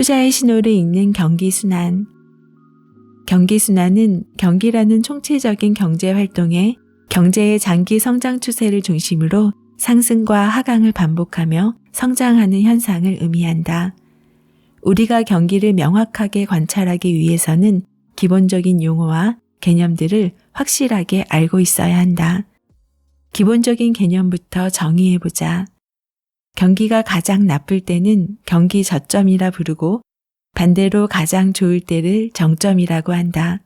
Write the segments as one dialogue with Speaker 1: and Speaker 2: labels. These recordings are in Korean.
Speaker 1: 투자의 신호를 읽는 경기순환. 경기순환은 경기라는 총체적인 경제 활동에 경제의 장기 성장 추세를 중심으로 상승과 하강을 반복하며 성장하는 현상을 의미한다. 우리가 경기를 명확하게 관찰하기 위해서는 기본적인 용어와 개념들을 확실하게 알고 있어야 한다. 기본적인 개념부터 정의해보자. 경기가 가장 나쁠 때는 경기 저점이라 부르고 반대로 가장 좋을 때를 정점이라고 한다.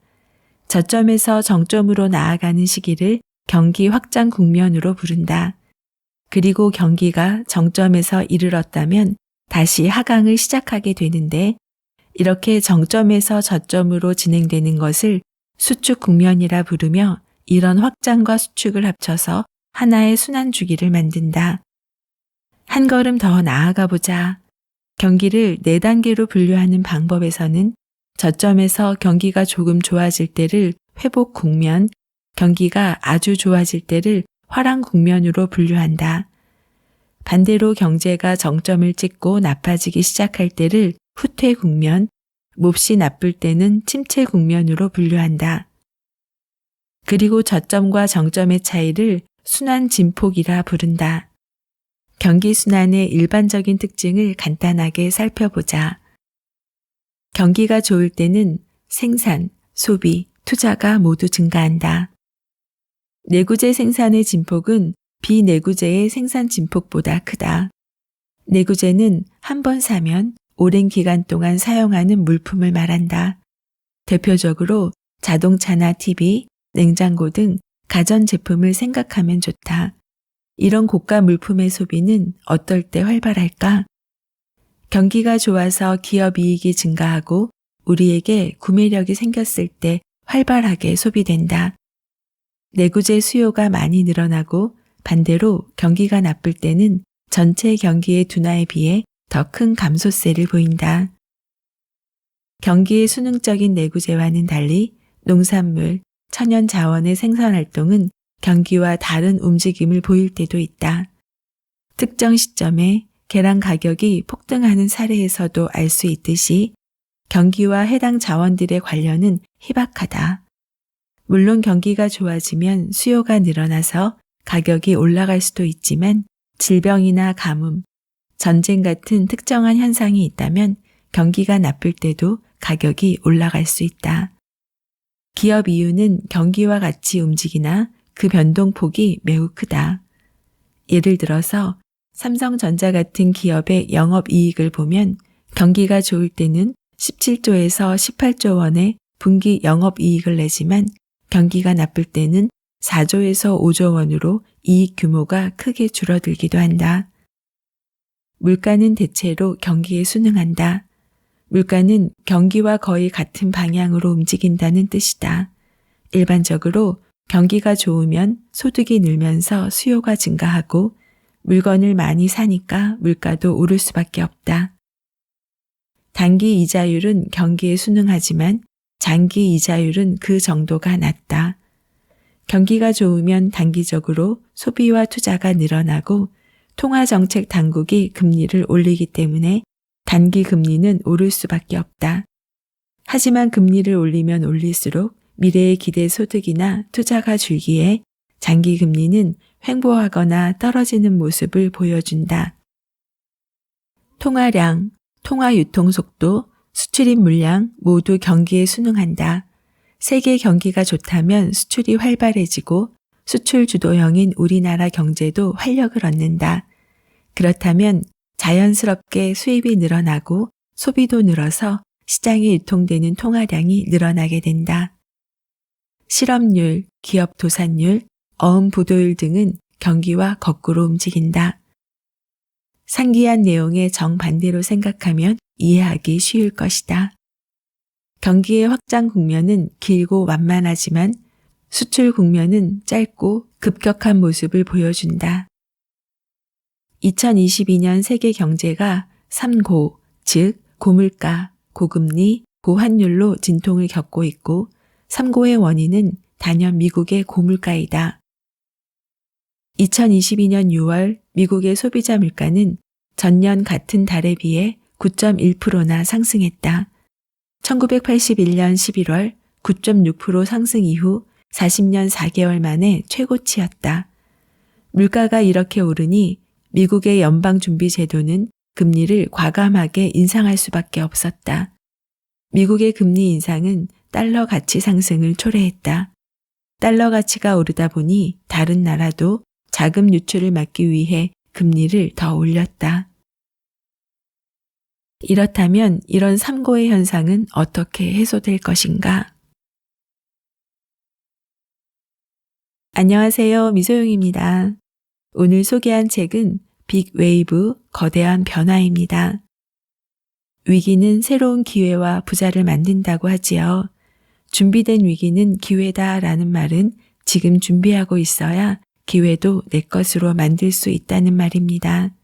Speaker 1: 저점에서 정점으로 나아가는 시기를 경기 확장 국면으로 부른다. 그리고 경기가 정점에서 이르렀다면 다시 하강을 시작하게 되는데 이렇게 정점에서 저점으로 진행되는 것을 수축 국면이라 부르며 이런 확장과 수축을 합쳐서 하나의 순환 주기를 만든다. 한 걸음 더 나아가 보자. 경기를 네 단계로 분류하는 방법에서는 저점에서 경기가 조금 좋아질 때를 회복 국면, 경기가 아주 좋아질 때를 화랑 국면으로 분류한다. 반대로 경제가 정점을 찍고 나빠지기 시작할 때를 후퇴 국면, 몹시 나쁠 때는 침체 국면으로 분류한다. 그리고 저점과 정점의 차이를 순환 진폭이라 부른다. 경기 순환의 일반적인 특징을 간단하게 살펴보자. 경기가 좋을 때는 생산, 소비, 투자가 모두 증가한다. 내구재 생산의 진폭은 비내구재의 생산 진폭보다 크다. 내구재는 한 번 사면 오랜 기간 동안 사용하는 물품을 말한다. 대표적으로 자동차나 TV, 냉장고 등 가전제품을 생각하면 좋다. 이런 고가 물품의 소비는 어떨 때 활발할까? 경기가 좋아서 기업 이익이 증가하고 우리에게 구매력이 생겼을 때 활발하게 소비된다. 내구재 수요가 많이 늘어나고 반대로 경기가 나쁠 때는 전체 경기의 둔화에 비해 더 큰 감소세를 보인다. 경기의 수능적인 내구재와는 달리 농산물, 천연 자원의 생산 활동은 경기와 다른 움직임을 보일 때도 있다. 특정 시점에 계란 가격이 폭등하는 사례에서도 알 수 있듯이 경기와 해당 자원들의 관련은 희박하다. 물론 경기가 좋아지면 수요가 늘어나서 가격이 올라갈 수도 있지만 질병이나 가뭄, 전쟁 같은 특정한 현상이 있다면 경기가 나쁠 때도 가격이 올라갈 수 있다. 기업 이유는 경기와 같이 움직이나 그 변동폭이 매우 크다. 예를 들어서 삼성전자 같은 기업의 영업 이익을 보면 경기가 좋을 때는 17조에서 18조 원의 분기 영업 이익을 내지만 경기가 나쁠 때는 4조에서 5조 원으로 이익 규모가 크게 줄어들기도 한다. 물가는 대체로 경기에 순응한다. 물가는 경기와 거의 같은 방향으로 움직인다는 뜻이다. 일반적으로 경기가 좋으면 소득이 늘면서 수요가 증가하고 물건을 많이 사니까 물가도 오를 수밖에 없다. 단기 이자율은 경기에 순응하지만 장기 이자율은 그 정도가 낮다. 경기가 좋으면 단기적으로 소비와 투자가 늘어나고 통화정책 당국이 금리를 올리기 때문에 단기 금리는 오를 수밖에 없다. 하지만 금리를 올리면 올릴수록 미래의 기대 소득이나 투자가 줄기에 장기 금리는 횡보하거나 떨어지는 모습을 보여준다. 통화량, 통화 유통 속도, 수출입 물량 모두 경기에 순응한다. 세계 경기가 좋다면 수출이 활발해지고 수출 주도형인 우리나라 경제도 활력을 얻는다. 그렇다면 자연스럽게 수입이 늘어나고 소비도 늘어서 시장에 유통되는 통화량이 늘어나게 된다. 실업률, 기업 도산율, 어음 부도율 등은 경기와 거꾸로 움직인다. 상기한 내용의 정반대로 생각하면 이해하기 쉬울 것이다. 경기의 확장 국면은 길고 완만하지만 수출 국면은 짧고 급격한 모습을 보여준다. 2022년 세계 경제가 3고, 즉 고물가, 고금리, 고환율로 진통을 겪고 있고 3고의 원인은 단연 미국의 고물가이다. 2022년 6월 미국의 소비자 물가는 전년 같은 달에 비해 9.1%나 상승했다. 1981년 11월 9.6% 상승 이후 40년 4개월 만에 최고치였다. 물가가 이렇게 오르니 미국의 연방준비제도는 금리를 과감하게 인상할 수밖에 없었다. 미국의 금리 인상은 달러 가치 상승을 초래했다. 달러 가치가 오르다 보니 다른 나라도 자금 유출을 막기 위해 금리를 더 올렸다. 이렇다면 이런 삼고의 현상은 어떻게 해소될 것인가? 안녕하세요. 미소영입니다. 오늘 소개한 책은 빅 웨이브 거대한 변화입니다. 위기는 새로운 기회와 부자를 만든다고 하지요. 준비된 위기는 기회다 라는 말은 지금 준비하고 있어야 기회도 내 것으로 만들 수 있다는 말입니다.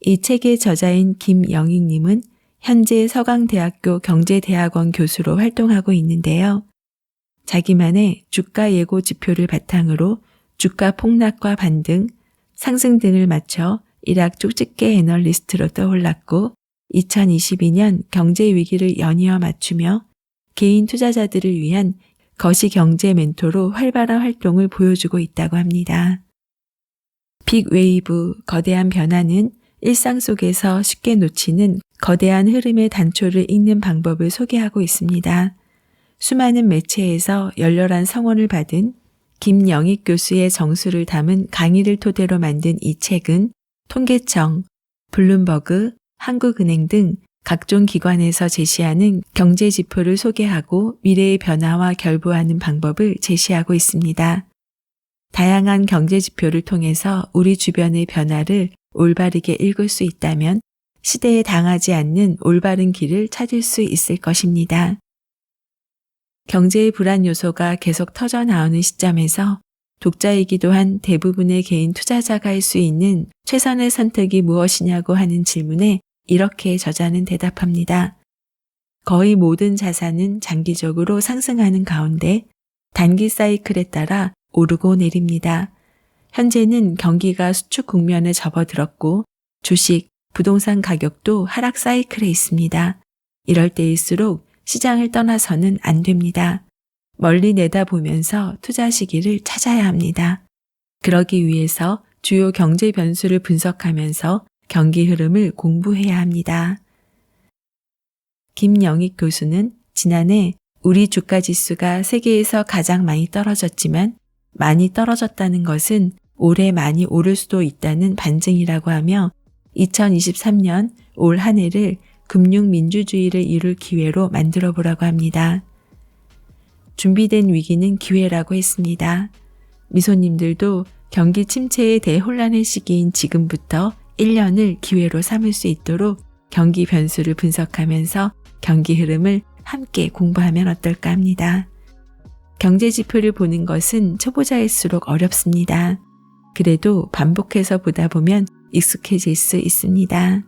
Speaker 1: 이 책의 저자인 김영익님은 현재 서강대학교 경제대학원 교수로 활동하고 있는데요. 자기만의 주가 예고 지표를 바탕으로 주가 폭락과 반등, 상승 등을 맞춰 일학 쪽집게 애널리스트로 떠올랐고 2022년 경제 위기를 연이어 맞추며 개인 투자자들을 위한 거시 경제 멘토로 활발한 활동을 보여주고 있다고 합니다. 빅 웨이브 거대한 변화는 일상 속에서 쉽게 놓치는 거대한 흐름의 단초를 읽는 방법을 소개하고 있습니다. 수많은 매체에서 열렬한 성원을 받은 김영익 교수의 정수를 담은 강의를 토대로 만든 이 책은 통계청, 블룸버그, 한국은행 등 각종 기관에서 제시하는 경제 지표를 소개하고 미래의 변화와 결부하는 방법을 제시하고 있습니다. 다양한 경제 지표를 통해서 우리 주변의 변화를 올바르게 읽을 수 있다면 시대에 당하지 않는 올바른 길을 찾을 수 있을 것입니다. 경제의 불안 요소가 계속 터져 나오는 시점에서 독자이기도 한 대부분의 개인 투자자가 할 수 있는 최선의 선택이 무엇이냐고 하는 질문에 이렇게 저자는 대답합니다. 거의 모든 자산은 장기적으로 상승하는 가운데 단기 사이클에 따라 오르고 내립니다. 현재는 경기가 수축 국면에 접어들었고 주식, 부동산 가격도 하락 사이클에 있습니다. 이럴 때일수록 시장을 떠나서는 안 됩니다. 멀리 내다보면서 투자 시기를 찾아야 합니다. 그러기 위해서 주요 경제 변수를 분석하면서 경기 흐름을 공부해야 합니다. 김영익 교수는 지난해 우리 주가 지수가 세계에서 가장 많이 떨어졌지만 많이 떨어졌다는 것은 올해 많이 오를 수도 있다는 반증이라고 하며 2023년 올 한 해를 금융 민주주의를 이룰 기회로 만들어 보라고 합니다. 준비된 위기는 기회라고 했습니다. 미소님들도 경기 침체의 대혼란의 시기인 지금부터 1년을 기회로 삼을 수 있도록 경기 변수를 분석하면서 경기 흐름을 함께 공부하면 어떨까 합니다. 경제 지표를 보는 것은 초보자일수록 어렵습니다. 그래도 반복해서 보다 보면 익숙해질 수 있습니다.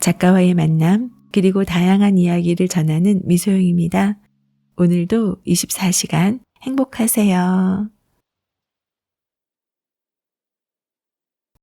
Speaker 1: 작가와의 만남, 그리고 다양한 이야기를 전하는 미소영입니다. 오늘도 24시간 행복하세요.